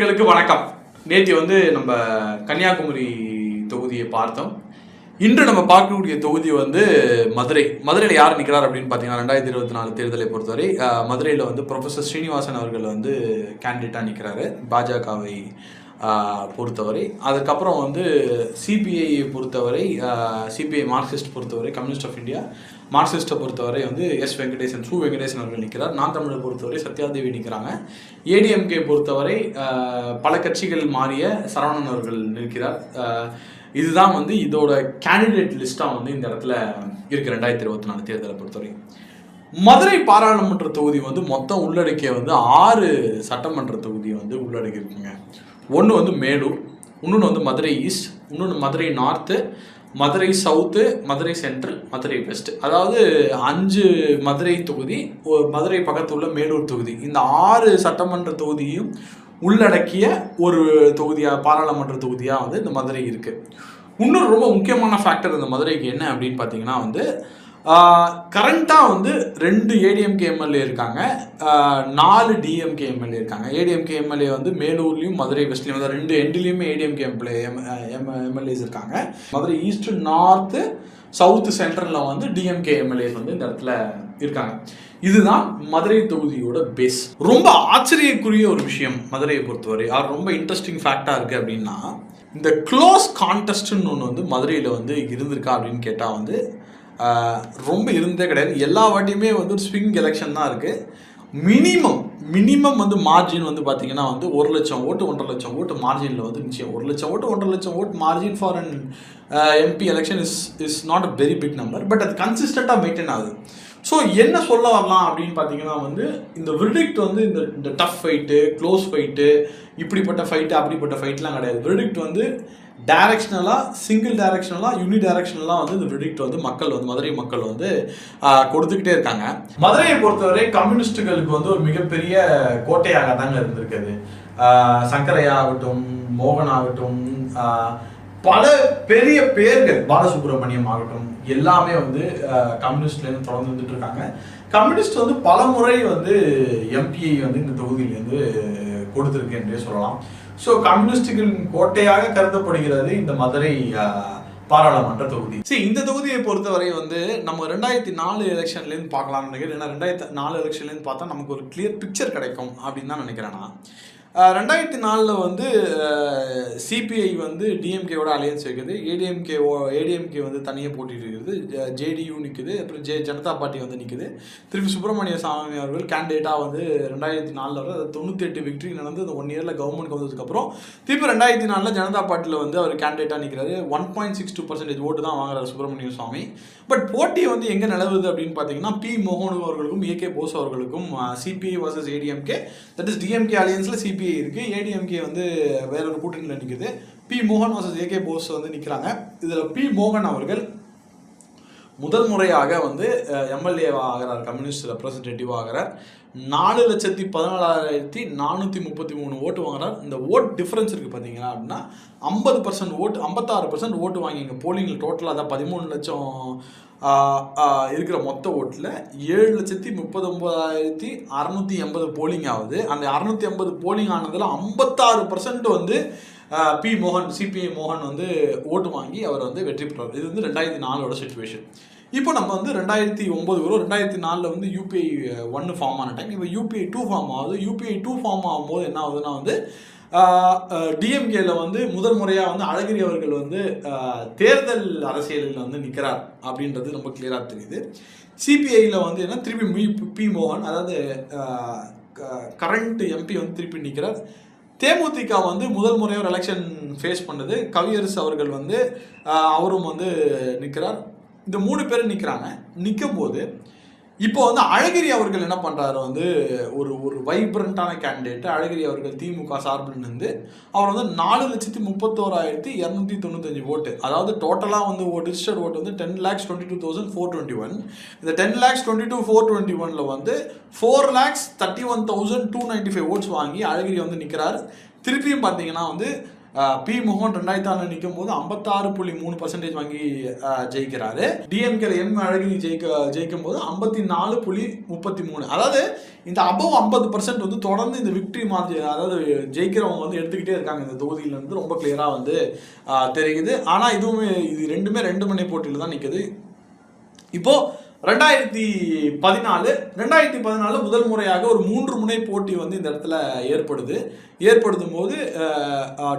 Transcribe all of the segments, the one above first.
நேர்களுக்கு வணக்கம். நேற்று வந்து நம்ம கன்னியாகுமரி தொகுதியை பார்த்தோம். இன்று நம்ம பார்க்கக்கூடிய தொகுதி வந்து மதுரை. மதுரையில் யார் நிற்கிறார் அப்படின்னு பார்த்தீங்கன்னா ரெண்டாயிரத்தி இருபத்தி நாலு தேர்தலை பொறுத்தவரை மதுரையில் வந்து ப்ரொஃபஸர் ஸ்ரீனிவாசன் அவர்கள் வந்து கேண்டிடேட்டாக நிற்கிறாரு பாஜகவை பொறுத்தவரை. அதுக்கப்புறம் வந்து சிபிஐ பொறுத்தவரை சிபிஐ மார்க்சிஸ்ட் பொறுத்தவரை கம்யூனிஸ்ட் ஆஃப் இந்தியா மார்க்சிஸ்ட்டை பொறுத்தவரை வந்து எஸ் வெங்கடேசன் சு வெங்கடேசன் அவர்கள் நிற்கிறார். நான் தமிழை பொறுத்தவரை சத்யாதேவி நிற்கிறாங்க. ஏடிஎம்கே பொறுத்தவரை பல கட்சிகள் மாறிய சரவணன் அவர்கள் நிற்கிறார். இதுதான் வந்து இதோட கேண்டிடேட் லிஸ்ட்டாக வந்து இந்த இடத்துல இருக்குது ரெண்டாயிரத்தி இருபத்தி நாலு தேர்தலை பொறுத்தவரை. மதுரை பாராளுமன்ற தொகுதி வந்து மொத்தம் உள்ளடக்கிய வந்து ஆறு சட்டமன்ற தொகுதியை வந்து உள்ளடக்கியிருக்குங்க. ஒன்று வந்து மேலூர் இன்னொன்று வந்து மதுரை ஈஸ்ட் இன்னொன்று Madurai North Madurai South Madurai Central Madurai West. அதாவது அஞ்சு மதுரை தொகுதி ஒரு மதுரை பக்கத்தில் உள்ள மேலூர் தொகுதி. இந்த ஆறு சட்டமன்ற தொகுதியும் உள்ளடக்கிய ஒரு தொகுதியாக பாராளுமன்ற தொகுதியாக வந்து இந்த மதுரை இருக்குது இன்னொரு ரொம்ப முக்கியமான ஃபேக்டர் இந்த மதுரைக்கு என்ன அப்படின்னு பார்த்தீங்கன்னா வந்து கரண்ட்டாக வந்து ரெண்டு ஏடிஎம்கே எம்எல்ஏ இருக்காங்க. நாலு டிஎம்கே எம்எல்ஏ இருக்காங்க. ஏடிஎம்கே எம்எல்ஏ வந்து மேலூர்லேயும் மதுரை வெஸ்ட்லேயும் அதாவது ரெண்டு எண்டுலேயுமே ஏடிஎம்கே எம்எல்ஏ எம்எல்ஏஸ் இருக்காங்க. மதுரை ஈஸ்ட் நார்த்து சவுத்து சென்ட்ரலில் வந்து டிஎம்கே எம்எல்ஏஸ் வந்து இந்த இடத்துல இருக்காங்க. இதுதான் மதுரை தொகுதியோட பேஸ் ரொம்ப ஆச்சரியக்குரிய ஒரு விஷயம் மதுரையை பொறுத்தவரை. அது ரொம்ப இன்ட்ரெஸ்டிங் ஃபேக்டாக இருக்குது அப்படின்னா இந்த க்ளோஸ் கான்டெஸ்ட்னு ஒன்று வந்து மதுரையில் வந்து இருந்திருக்கா அப்படின்னு கேட்டால் வந்து ரொம்ப இருந்தே கிடையாது. எல்லா வாட்டியுமே வந்து ஒரு ஸ்விங் எலெக்ஷன் தான் இருக்குது மினிமம் மினிமம் வந்து மார்ஜின் வந்து பார்த்தீங்கன்னா வந்து ஒரு லட்சம் ஓட்டு ஒன்றரை லட்சம் ஓட்டு மார்ஜினில் வந்து நிச்சயம். ஒரு லட்சம் ஓட்டு ஒன்றரை லட்சம் ஓட்டு margin for an MP election is is not a very big number but அது கன்சிஸ்டண்ட்டாக மெயின்டைன் ஆகுது. ஸோ என்ன சொல்ல வரலாம் அப்படின்னு பார்த்தீங்கன்னா வந்து இந்த விர்டிக்ட் வந்து இந்த இந்த டஃப் ஃபைட்டு க்ளோஸ் ஃபைட்டு இப்படிப்பட்ட ஃபைட்டு அப்படிப்பட்ட ஃபைட்லாம் கிடையாது. விர்டிக்ட் வந்து டைரக்ஷனலாக சிங்கிள் டைரக்ஷனலாக யூனி டைரக்ஷனலாக வந்து இந்த ப்ரிடிக்ட் வந்து மக்கள் வந்து மதுரை மக்கள் வந்து கொடுத்துக்கிட்டே இருக்காங்க. மதுரையை பொறுத்தவரை கம்யூனிஸ்ட்டுகளுக்கு வந்து ஒரு மிகப்பெரிய கோட்டையாக தாங்க இருந்திருக்குது. சங்கரையா ஆகட்டும் மோகன் ஆகட்டும் பல பெரிய பேர்கள் பாலசுப்ரமணியம் ஆகட்டும் எல்லாமே வந்து கம்யூனிஸ்ட்லேருந்து தொடர்ந்து வந்துட்டு இருக்காங்க. கம்யூனிஸ்ட் வந்து பல முறை வந்து எம்பிஐ வந்து இந்த தொகுதியிலேருந்து கொடுத்துருக்கு என்றே சொல்லலாம். ஸோ கம்யூனிஸ்டுகளின் கோட்டையாக கருதப்படுகிறது இந்த மதுரை பாராளுமன்ற தொகுதி. சரி இந்த தொகுதியை பொறுத்தவரை வந்து நம்ம ரெண்டாயிரத்தி நாலு எலெக்ஷன்லேருந்து பார்க்கலாம்னு நினைக்கிறேன். ஏன்னா ரெண்டாயிரத்தி நாலு எலெக்ஷன்லேருந்து பார்த்தா நமக்கு ஒரு கிளியர் பிக்சர் கிடைக்கும் அப்படின்னு தான் நினைக்கிறேன் நான். ரெண்டாயிரத்தி நாலில் வந்து சிபிஐ வந்து டிஎம்கேவோட அலையன்ஸ் வைக்குது. ஏடிஎம்கே ஏடிஎம்கே வந்து தனியாக போட்டிட்டு இருக்குது. ஜேடியு நிற்குது அப்புறம் ஜே ஜனதா பார்ட்டி வந்து நிற்குது திருப்பி சுப்பிரமணிய சாமி அவர்கள் கேண்டிடேட்டாக வந்து ரெண்டாயிரத்தி நாலில் வர தொண்ணூற்றி எட்டு விக்டரி நடந்து அந்த ஒன் இயரில் கவர்மெண்ட் வந்ததுக்கப்புறம் திருப்பி ரெண்டாயிரத்தி நாலில் ஜனதா பார்ட்டியில் வந்து அவர் கேண்டிடேட்டாக நிற்கிறாரு one point six two percentage ஓட்டு தான் வாங்குறாரு சுப்பிரமணிய சுவாமி பட் போட்டி வந்து எங்கே நிலவுது அப்படின்னு பார்த்தீங்கன்னா பி மோகன் அவர்களுக்கும் ஏகே போஸ் அவர்களுக்கும் CPI versus ADMK that is DMK அலையன்ஸில் CPI இருக்குது ஏடிஎம்கே வந்து வேற ஒரு கூட்டணியில் நிற்குது பி மோகன் வர்சஸ் ஏகே போஸ் வந்து நிற்கிறாங்க இதில் பி மோகன் அவர்கள் முதல் முறையாக வந்து எம்எல்ஏ ஆகிறார் கம்யூனிஸ்ட் ரெப்ரசன்டேட்டிவ் ஆகிறார். நாலு லட்சத்தி பதினாலாயிரத்தி நானூற்றி முப்பத்தி மூணு ஓட்டு வாங்குறாரு. இந்த ஓட் டிஃப்ரென்ஸ் இருக்குது பார்த்தீங்கன்னா அப்படின்னா ஐம்பது பர்சன்ட் ஓட்டு ஐம்பத்தாறு பர்சன்ட் ஓட்டு வாங்கிங்க போலிங்கில் டோட்டலாக அதான் பதிமூணு லட்சம் இருக்கிற மொத்த ஓட்டில் ஏழு லட்சத்தி முப்பத்தொம்போதாயிரத்தி அறநூற்றி எண்பது போலிங் ஆகுது. அந்த அறநூற்றி எண்பது போலிங் ஆனதில் ஐம்பத்தாறு பர்சன்ட் வந்து பி மோகன் சிபிஐ மோகன் வந்து ஓட்டு வாங்கி அவர் வந்து வெற்றி பெற்றார் இது வந்து ரெண்டாயிரத்தி நாலோட சுச்சுவேஷன் இப்போ நம்ம வந்து ரெண்டாயிரத்தி ஒம்பது வரும். ரெண்டாயிரத்தி நாலில் வந்து யூபிஐ ஒன்று ஃபார்ம் ஆன டைம் இப்போ யூபிஐ டூ ஃபார்ம் ஆகுது. யூபிஐ டூ ஃபார்ம் ஆகும்போது என்ன ஆகுதுன்னா வந்து டிஎம்கேல வந்து முதல் முறையாக வந்து அழகிரி அவர்கள் வந்து தேர்தல் அரசியலில் வந்து நிற்கிறார் அப்படின்றது ரொம்ப கிளியராக தெரியுது. சிபிஐயில் வந்து என்ன திருப்பி மி பி மோகன் அதாவது கரண்ட் எம்பி வந்து திருப்பி நிற்கிறார் தேமுதிக வந்து முதல் முறையாக ஒரு எலெக்ஷன் ஃபேஸ் பண்ணது. கவியரசு அவர்கள் வந்து அவரும் வந்து நிற்கிறார் இந்த மூணு பேரும் நிற்கிறாங்க நிற்கும் போது இப்போ வந்து அழகிரி அவர்கள் என்ன பண்ணுறாரு வந்து ஒரு ஒரு வைப்ரண்ட்டான கேண்டிடேட் அழகிரி அவர்கள் திமுக சார்பில் இருந்து அவர் வந்து நாலு லட்சத்தி முப்பத்தோராயிரத்தி இரநூத்தி தொண்ணூத்தஞ்சு ஓட்டு. அதாவது டோட்டலாக வந்து ஒரு ரிஜிஸ்டர்ட் ஓட்டு வந்து ten lakhs twenty two thousand four twenty one இந்த ten lakhs twenty two four twenty ஒனில் வந்து four lakhs thirty one thousand two ninety five votes வாங்கி அழகிரி வந்து நிற்கிறாரு திருப்பியும் பார்த்தீங்கன்னா வந்து பி மோகன் ரெண்டாயிரத்தி நிற்கும் போது ஐம்பத்தாறு புள்ளி மூணு பர்சன்டேஜ் வாங்கி ஜெயிக்கிறாரு. டிஎம்கேல எம் அழகிரி ஜெயிக்க ஜெயிக்கும் போது ஐம்பத்தி நாலு புள்ளி முப்பத்தி மூணு. அதாவது இந்த அபவ் ஐம்பது பர்சன்ட் வந்து தொடர்ந்து இந்த விக்டரி மார்ஜி அதாவது ஜெயிக்கிறவங்க வந்து எடுத்துக்கிட்டே இருக்காங்க. இந்த தொகுதியிலேருந்து ரொம்ப கிளியராக வந்து தெரியுது. ஆனால் இதுவுமே இது ரெண்டுமே ரெண்டு மணி போட்டியில் தான் நிற்குது இப்போது ரெண்டாயிரத்தி பதினாலு ரெண்டாயிரத்தி பதினாலு முதல் முறையாக ஒரு மூன்று முனை போட்டி வந்து இந்த இடத்துல ஏற்படுது. ஏற்படுத்தும் போது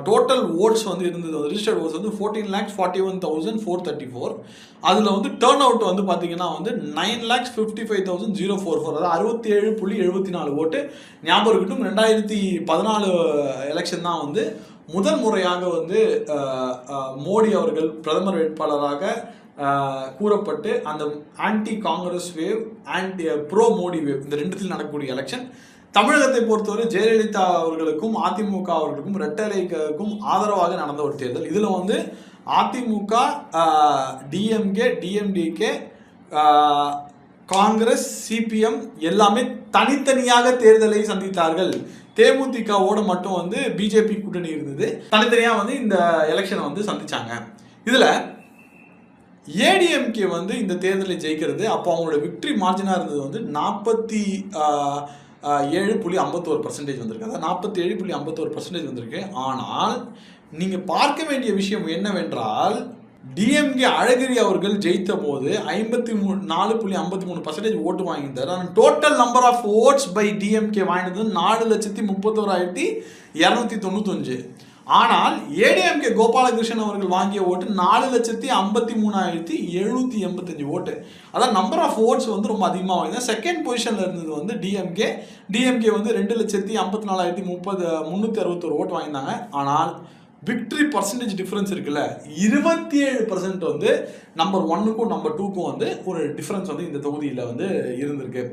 டோட்டல் ஓட்ஸ் வந்து இருந்தது. ரிஜிஸ்டர்ட் ஓட்ஸ் வந்து fourteen lakhs forty one thousand four thirty four அதில் வந்து டேர்ன் அவுட் வந்து பார்த்தீங்கன்னா வந்து nine lakhs fifty five thousand zero four four அதாவது அறுபத்தி ஏழு புள்ளி எழுபத்தி நாலு ஓட்டு ஞாபகம் இருக்கட்டும் ரெண்டாயிரத்தி பதினாலு எலெக்ஷன் தான் வந்து முதல் முறையாக வந்து மோடி அவர்கள் பிரதமர் வேட்பாளராக கூறப்பட்டு அந்த anti Congress wave anti pro Modi wave இந்த ரெண்டுத்தில் நடக்கக்கூடிய எலெக்ஷன் தமிழகத்தை பொறுத்தவரை ஜெயலலிதா அவர்களுக்கும் அதிமுக அவர்களுக்கும் ரெட்டலைக்கும் ஆதரவாக நடந்த ஒரு தேர்தல். இதில் வந்து AIADMK DMK DMDK Congress CPM எல்லாமே தனித்தனியாக தேர்தலை சந்தித்தார்கள். தேமுதிகவோட மட்டும் வந்து பிஜேபி கூட்டணி இருந்தது. தனித்தனியாக வந்து இந்த எலெக்ஷனை வந்து சந்திச்சாங்க. இதில் ஏடிஎம்கே வந்து இந்த தேர்தலில் ஜெயிக்கிறது. அப்போ அவங்களோட விக்டரி மார்ஜினாக இருந்தது வந்து நாற்பத்தி ஏழு புள்ளி ஐம்பத்தோரு பர்சன்டேஜ் வந்திருக்கு. அதாவது நாற்பத்தி ஏழு புள்ளி ஐம்பத்தோரு பர்சன்டேஜ் வந்திருக்கு. ஆனால் நீங்கள் பார்க்க வேண்டிய விஷயம் என்னவென்றால் டிஎம்கே அழகிரி அவர்கள் ஜெயித்த போது ஐம்பத்தி மூணு நாலு புள்ளி ஐம்பத்தி மூணு பர்சன்டேஜ் ஓட்டு வாங்கியிருந்தார். ஆனால் total number of votes by DMK வாங்கினது நாலு லட்சத்தி முப்பத்தோராயிரத்தி இரநூத்தி தொண்ணூத்தஞ்சு ஆனால் ஏடிஎம்கே கோபாலகிருஷ்ணன் அவர்கள் வாங்கிய ஓட்டு நாலு லட்சத்தி ஐம்பத்தி மூணாயிரத்தி எழுநூத்தி எண்பத்தஞ்சு ஓட்டு. அதான் நம்பர் ஆஃப் ஓட்ஸ் வந்து ரொம்ப அதிகமாக வாங்கினா செகண்ட் பொசிஷனில் இருந்தது வந்து டிஎம்கே டிஎம்கே வந்து ரெண்டு லட்சத்தி ஐம்பத்தி நாலாயிரத்தி முப்பது முந்நூற்றி அறுபத்தொரு ஓட்டு வாங்கியிருந்தாங்க. ஆனால் விக்டரி பர்சன்டேஜ் டிஃப்ரென்ஸ் இருக்குல்ல? இருபத்தி ஏழு பர்சன்ட் வந்து நம்பர் ஒன்னுக்கும் நம்பர் டூக்கும் வந்து ஒரு டிஃப்ரென்ஸ் வந்து இந்த தொகுதியில் வந்து இருந்திருக்கு.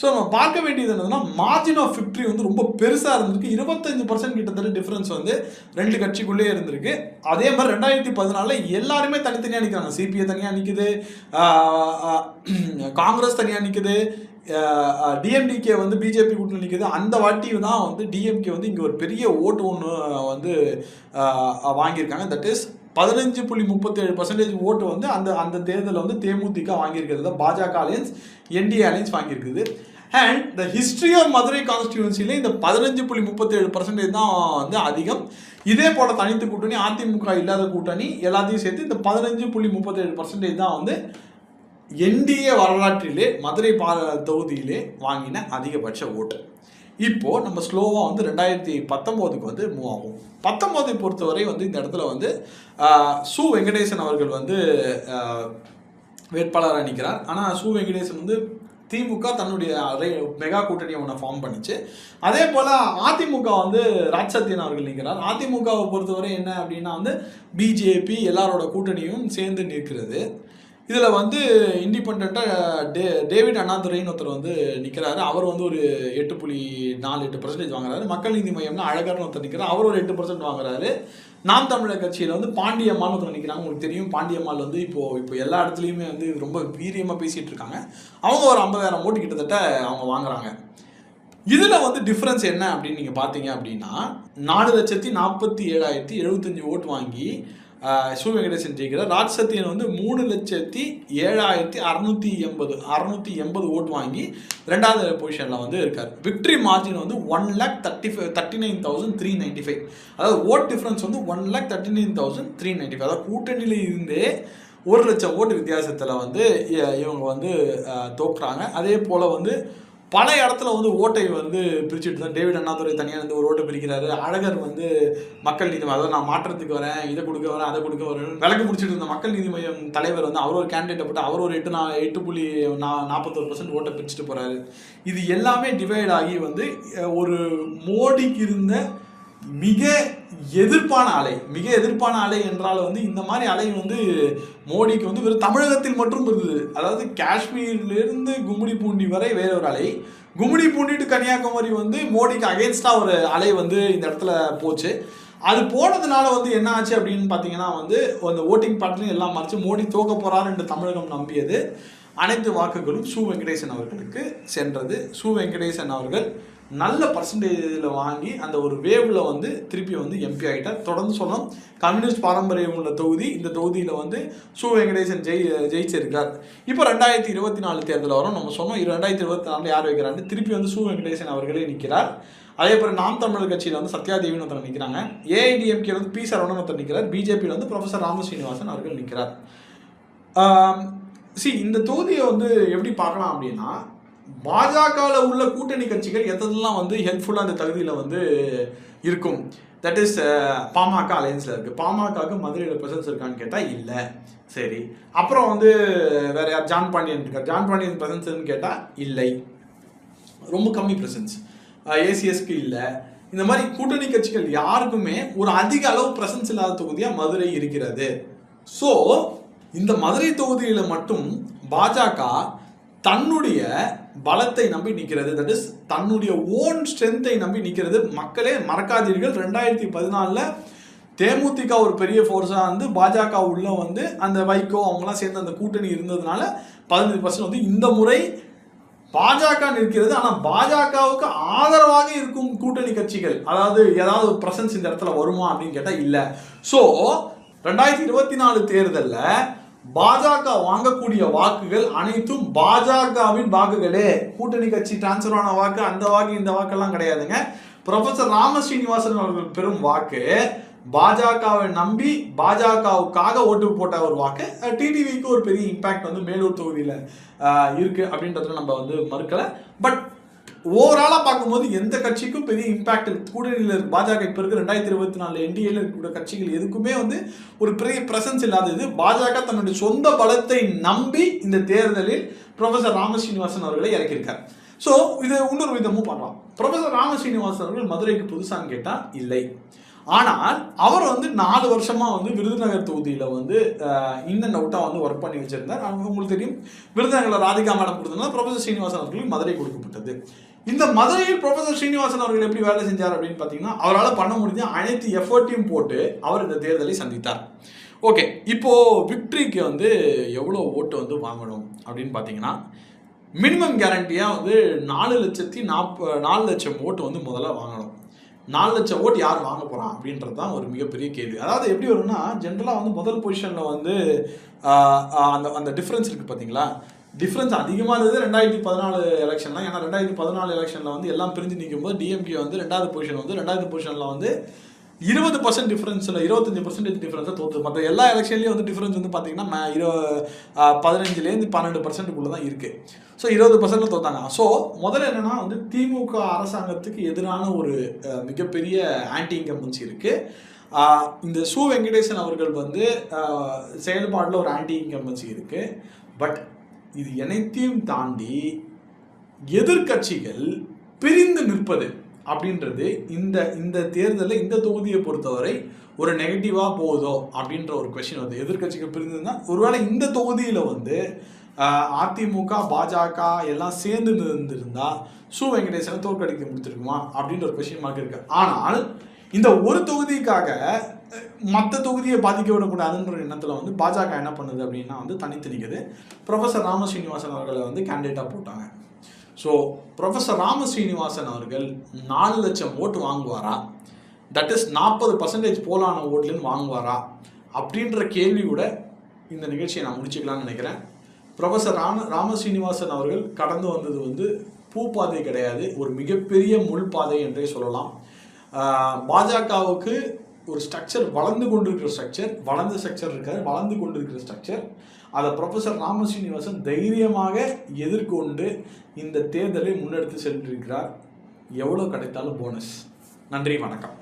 ஸோ நம்ம பார்க்க வேண்டியது என்னதுன்னா மார்ஜின் ஆஃப் விக்டரி வந்து ரொம்ப பெருசாக இருந்திருக்கு. இருபத்தஞ்சு பர்சன்ட் கிட்டத்தட்ட டிஃப்ரென்ஸ் வந்து ரெண்டு கட்சிக்குள்ளே இருந்திருக்கு. அதே மாதிரி ரெண்டாயிரத்தி பதினாலில் எல்லாருமே தனித்தனியாக நிற்கிறாங்க சிபிஐ தனியாக நிற்குது காங்கிரஸ் தனியாக நிற்குது டிஎம்டிகே வந்து பிஜேபி கூட்டணி நிற்கிறது அந்த வாட்டி தான் வந்து டிஎம்கே வந்து இங்கே ஒரு பெரிய ஓட்டு ஒன்று வந்து வாங்கியிருக்காங்க. தட் இஸ் பதினஞ்சு புள்ளி முப்பத்தேழு பர்சன்டேஜ் ஓட்டு வந்து அந்த அந்த தேர்தலில் வந்து தேமுதிக வாங்கியிருக்கிறது பாஜக alliance NDA alliance வாங்கியிருக்குது. And the history of Madurai கான்ஸ்டியூன்சியில் இந்த பதினஞ்சு புள்ளி முப்பத்தேழு பர்சன்டேஜ் தான் வந்து அதிகம். இதே போல் தனித்து கூட்டணி அதிமுக இல்லாத கூட்டணி எல்லாத்தையும் சேர்த்து இந்த பதினஞ்சு புள்ளி முப்பத்தேழு பர்சன்டேஜ் தான் வந்து என்டிஏ வரலாற்றிலே மதுரை பா தொகுதியிலே வாங்கின அதிகபட்ச ஓட்டு. இப்போது நம்ம ஸ்லோவாக வந்து ரெண்டாயிரத்தி பத்தொம்போதுக்கு வந்து மூவ் ஆகும். பத்தொம்போதை பொறுத்தவரை வந்து இந்த இடத்துல வந்து சு வெங்கடேசன் அவர்கள் வந்து வேட்பாளராக நிற்கிறார் ஆனால் சு வெங்கடேசன் வந்து திமுக தன்னுடைய மெகா கூட்டணியை ஒன்று ஃபார்ம் பண்ணிச்சு. அதே போல் அதிமுக வந்து ராஜ்சத்தியன் அவர்கள் நிற்கிறார் அதிமுகவை பொறுத்தவரை என்ன அப்படின்னா வந்து பிஜேபி எல்லாரோட கூட்டணியும் சேர்ந்து நிற்கிறது. இதில் வந்து இண்டிபெண்ட்டாக டே டேவிட் அண்ணாதுரைன்னு ஒருத்தர் வந்து நிற்கிறாரு அவர் வந்து ஒரு எட்டு புள்ளி நாலு எட்டு பர்சன்டேஜ் வாங்குறாரு. மக்கள் நீதி மையம்னா அழகர்னு ஒருத்தர் நிற்கிறார் அவர் ஒரு எட்டு பர்சன்ட் வாங்குறாரு. நாம் தமிழர் கட்சியில் வந்து பாண்டியம்மாள் ஒருத்தர் நிற்கிறாங்க உங்களுக்கு தெரியும் பாண்டியம்மாள் வந்து இப்போ இப்போ எல்லா இடத்துலையுமே வந்து ரொம்ப வீரியமாக பேசிகிட்டு இருக்காங்க. அவங்க ஒரு ஐம்பதாயிரம் ஓட்டு கிட்டத்தட்ட அவங்க வாங்குறாங்க. இதில் வந்து டிஃப்ரென்ஸ் என்ன அப்படின்னு நீங்கள் பார்த்தீங்க அப்படின்னா நாலு லட்சத்தி நாற்பத்தி ஏழாயிரத்தி எழுபத்தஞ்சு ஓட்டு வாங்கி சிவ வெங்கடேசன் ஜெயிக்கிறார் ராஜ் வந்து மூணு லட்சத்தி ஏழாயிரத்தி அறநூற்றி எண்பது அறநூற்றி எண்பது ஓட்டு வாங்கி ரெண்டாவது பொசிஷனில் வந்து இருக்கார். விக்டரி மார்ஜின் வந்து one lakh thirty five thirty nine thousand three ninety five அதாவது ஓட் டிஃப்ரென்ஸ் வந்து one lakh thirty nine thousand three ninety five அதாவது கூட்டணியில் இருந்தே ஒரு லட்சம் ஓட்டு வித்தியாசத்தில் வந்து இவங்க வந்து தோக்குறாங்க. அதே போல் வந்து பல இடத்துல வந்து ஓட்டை வந்து பிரிச்சுட்டு தான். டேவிட் அண்ணாதுரை தனியாக இருந்து ஒரு ஓட்டை பிரிக்கிறாரு. அழகர் வந்து மக்கள் நீதி அதாவது நான் மாற்றத்துக்கு வரேன் இதை கொடுக்க வரேன் அதை கொடுக்க வரேன் விளக்கு பிடிச்சிட்டு இருந்த மக்கள் நீதி மையம் தலைவர் வந்து அவர் ஒரு கேண்டிடேட்டை போட்டு அவர் ஒரு எட்டு நான் எட்டு புள்ளி நா நாற்பத்தொரு பர்சன்ட் ஓட்டை பிரிச்சுட்டு போகிறாரு இது எல்லாமே டிவைட் ஆகி வந்து ஒரு மோடிக்கு இருந்த மிக எதிர்ப்பான அலை மிக எதிர்ப்பான அலை என்றால் வந்து இந்த மாதிரி அலை வந்து மோடிக்கு வந்து வெறும் தமிழகத்தில் மட்டும் இருந்தது. அதாவது காஷ்மீர்லேருந்து கும்மிடி பூண்டி வரை வேற ஒரு அலை. கும்மிடி பூண்டி டு கன்னியாகுமரி வந்து மோடிக்கு அகேன்ஸ்டாக ஒரு அலை வந்து இந்த இடத்துல போச்சு. அது போனதுனால வந்து என்ன ஆச்சு அப்படின்னு பார்த்தீங்கன்னா வந்து அந்த ஓட்டிங் பேட்டர்ன் எல்லாம் மறைச்சு மோடி தோக்க போகிறார் என்று தமிழகம் நம்பியது. அனைத்து வாக்குகளும் சு வெங்கடேசன் அவர்களுக்கு சென்றது. சு வெங்கடேசன் அவர்கள் நல்ல பர்சன்டேஜில் வாங்கி அந்த ஒரு வேவில் வந்து திருப்பி வந்து எம்பி ஆகிட்டார். தொடர்ந்து சொன்னோம் கம்யூனிஸ்ட் பாரம்பரியம் உள்ள தொகுதி இந்த தொகுதியில் வந்து சு. வெங்கடேசன் ஜெய் ஜெயிச்சிருக்கார் இப்போ ரெண்டாயிரத்தி இருபத்தி நாலு தேர்தல் வரும். நம்ம சொன்னோம் ரெண்டாயிரத்தி இருபத்தி நாலில் யார் வைக்கிறாரு திருப்பி வந்து சு. வெங்கடேசன் அவர்களே நிற்கிறார் அதே போல் நாம் தமிழர் கட்சியில் வந்து சத்யாதேவின்னு ஒருத்தர் நிற்கிறாங்க ஏஐடிஎம்கே வந்து பி சரவணன் ஒருத்தர் நிற்கிறார் பிஜேபியில் வந்து ப்ரொஃபசர் ராமஸ்ரீனிவாசன் அவர்கள் நிற்கிறார் சி இந்த தொகுதியை வந்து எப்படி பார்க்கலாம் அப்படின்னா பாஜகவில் உள்ள கூட்டணி கட்சிகள் எதெல்லாம் வந்து ஹெல்ப்ஃபுல்லாக அந்த தகுதியில் வந்து இருக்கும்? தட் இஸ் uh, பாமக அலையன்ஸில் இருக்குது பாமகவுக்கு மதுரையில் பிரசன்ஸ் இருக்கான்னு கேட்டால் இல்லை. சரி. அப்புறம் வந்து uh, வேற யார்? ஜான் பாண்டியன் இருக்கார். ஜான் பாண்டியன் பிரசன்ஸ்னு கேட்டால் இல்லை. ரொம்ப கம்மி பிரசன்ஸ் ஏசிஎஸ்க்கு இல்லை. இந்த மாதிரி கூட்டணி கட்சிகள் யாருக்குமே ஒரு அதிக அளவு பிரசன்ஸ் இல்லாத தொகுதியாக மதுரை இருக்கிறது. ஸோ இந்த மதுரை தொகுதியில் மட்டும் பாஜக தன்னுடைய பலத்தை நம்பி நிற்கிறது. தட் இஸ் தன்னுடைய ஓன் ஸ்ட்ரென்த்தை நம்பி நிற்கிறது. மக்களே மறக்காதீர்கள். ரெண்டாயிரத்தி பதினாலில் தேமுதிக ஒரு பெரிய ஃபோர்ஸாக வந்து பாஜக உள்ள வந்து அந்த வைகோ அவங்களாம் சேர்ந்து அந்த கூட்டணி இருந்ததுனால பதினஞ்சு பர்சன்ட் வந்து இந்த முறை பாஜக நிற்கிறது. ஆனால் பாஜகவுக்கு ஆதரவாக இருக்கும் கூட்டணி கட்சிகள் அதாவது ஏதாவது பிரசன்ஸ் இந்த இடத்துல வருமா அப்படின்னு கேட்டால் இல்லை. ஸோ ரெண்டாயிரத்தி இருபத்தி நாலு தேர்தலில் பாஜக வாங்கக்கூடிய வாக்குகள் அனைத்தும் பாஜகவின் வாக்குகளே. கூட்டணி கட்சி டிரான்ஸ்ஃபர் ஆன வாக்கு அந்த வாக்கு இந்த வாக்கெல்லாம் கிடையாதுங்க. ப்ரொஃபசர் ராமஸ்ரீனிவாசன் அவர்கள் பெறும் வாக்கு பாஜகவை நம்பி பாஜகவுக்காக ஓட்டு போட்ட ஒரு வாக்கு டிடிவிக்கு ஒரு பெரிய இம்பாக்ட் வந்து மேலூர் தொகுதியில் இருக்குது அப்படின்றதுல நம்ம வந்து மறுக்கலை. பட் ஓவராலாக பார்க்கும்போது எந்த கட்சிக்கும் பெரிய இம்பாக்ட் கூட்டணியில் இருக்கு. பாஜக இப்போ இருக்க ரெண்டாயிரத்தி இருபத்தி நாலு என்டிஏல இருக்கக்கூடிய கட்சிகள் எதுக்குமே வந்து ஒரு பெரிய பிரசன்ஸ் இல்லாதது. பாஜக தன்னுடைய சொந்த பலத்தை நம்பி இந்த தேர்தலில் ப்ரொஃபசர் ராமஸ்ரீனிவாசன் அவர்களை இறக்கியிருக்கார். ஸோ இது இன்னொரு விதமும் பண்ணலாம் ப்ரொஃபசர் ராமஸ்ரீனிவாசன் அவர்கள் மதுரைக்கு புதுசான்னு கேட்டால் இல்லை. ஆனால் அவர் வந்து நாலு வருஷமாக வந்து விருதுநகர் தொகுதியில் வந்து இன் அண்ட் வந்து ஒர்க் பண்ணி வச்சுருந்தார். அவங்க உங்களுக்கு தெரியும் விருதுநகரில் ராதிகா மேடம் கொடுத்ததுனால ப்ரொஃபஸர் ஸ்ரீனிவாசன் அவர்களுக்கு மதுரை கொடுக்கப்பட்டது. இந்த மதுரையில் ப்ரொஃபசர் ஸ்ரீனிவாசன் அவர்கள் எப்படி வேலை செஞ்சார் அப்படின்னு பார்த்தீங்கன்னா அவரால் பண்ண முடிஞ்ச அனைத்து எஃபர்ட்டையும் போட்டு அவர் இந்த தேர்தலை சந்தித்தார். ஓகே இப்போது விக்ட்ரிக்கு வந்து எவ்வளோ ஓட்டு வந்து வாங்கணும் அப்படின்னு பார்த்தீங்கன்னா மினிமம் கேரண்டியாக வந்து நாலு லட்சத்தி நாற்ப நாலு லட்சம் ஓட்டு வந்து முதல்ல வாங்கணும். நாலு லட்சம் ஓட்டு யார் வாங்க போகிறான் அப்படின்றது தான் ஒரு மிகப்பெரிய கேள்வி. அதாவது எப்படி வரும்னா ஜென்ரலாக வந்து முதல் பொசிஷனில் வந்து அந்த அந்த டிஃப்ரென்ஸ் இருக்குது பார்த்தீங்களா டிஃப்ரென்ஸ் அதிகமாக இருந்தது ரெண்டாயிரத்தி பதினாலு எலெக்ஷன் தான் ஏன்னா ரெண்டாயிரத்தி பதினாலு எலெக்ஷனில் வந்து எல்லாம் பிரிஞ்சு நிற்கும் போது டிஎம்கே வந்து ரெண்டாவது பொசிஷன் வந்து ரெண்டாவது பொசிஷனில் வந்து இருபது பர்சன்ட் டிஃபரன்ஸில் இருபத்தஞ்சு பர்சன்டேஜ் டிஃபரன்ஸாக தோற்று மற்ற எல்லா எலெக்ஷன்லேயும் வந்து டிஃபரன்ஸ் வந்து பார்த்தீங்கன்னா இரு பதினஞ்சுலேருந்து பன்னெண்டு பர்சன்ட்டுக்குள்ளே தான் இருக்குது ஸோ இருபது பர்சன்ட்ல தோத்தாங்க. ஸோ முதல்ல என்னென்னா வந்து திமுக அரசாங்கத்துக்கு எதிரான ஒரு மிகப்பெரிய ஆன்டி இன்கம்பன்சி இருக்குது இந்த சு. வெங்கடேசன் அவர்கள் வந்து செயல்பாடில் ஒரு ஆன்டி இன்கம்பன்சி இருக்குது பட் இது அனைத்தையும் தாண்டி எதிர்க்கட்சிகள் பிரிந்து நிற்பது அப்படின்றது இந்த இந்த தேர்தலில் இந்த தொகுதியை பொறுத்தவரை ஒரு நெகட்டிவாக போகுதோ அப்படின்ற ஒரு கொஷின் வந்து எதிர்கட்சிக்கு பிரிந்ததுன்னா ஒருவேளை இந்த தொகுதியில் வந்து அதிமுக பாஜக எல்லாம் சேர்ந்து இருந்திருந்தா சு வெங்கடேசனை தோற்கடிக்க முடித்திருக்குமா அப்படின்ற ஒரு கொஷின் மார்க் இருக்கு. ஆனால் இந்த ஒரு தொகுதிக்காக மற்ற தொகுதியை பாதிக்க விடக்கூடாதுன்ற எண்ணத்தில் வந்து பாஜக என்ன பண்ணுது அப்படின்னா வந்து தனித்து நிற்குது ப்ரொஃபசர் ராமஸ்ரீனிவாசன் அவர்களை வந்து கேண்டிடேட்டாக போட்டாங்க. ஸோ ப்ரொஃபசர் ராம ஸ்ரீனிவாசன் அவர்கள் நாலு லட்சம் ஓட்டு வாங்குவாரா? தட் இஸ் நாற்பது பர்சன்டேஜ் போலான ஓட்லேருந்து வாங்குவாரா? அப்படின்ற கேள்வியோட இந்த நிகழ்ச்சியை நான் முடிச்சுக்கலாம்னு நினைக்கிறேன். ப்ரொஃபசர் ராம ராம ஸ்ரீனிவாசன் அவர்கள் கடந்து வந்தது வந்து பூப்பாதை கிடையாது ஒரு மிகப்பெரிய முள் பாதை என்றே சொல்லலாம். பாஜகவுக்கு ஒரு ஸ்ட்ரக்சர் வளர்ந்து கொண்டிருக்கிற ஸ்ட்ரக்சர் வளர்ந்த ஸ்ட்ரக்சர் இருக்காது வளர்ந்து கொண்டிருக்கிற ஸ்ட்ரக்சர் அதை ப்ரொஃபசர் ராம ஸ்ரீனிவாசன் தைரியமாக எதிர்கொண்டு இந்த தேர்தலை முன்னெடுத்து சென்றிருக்கிறார். எவ்வளோ கிடைத்தாலும் போனஸ் நன்றி வணக்கம்.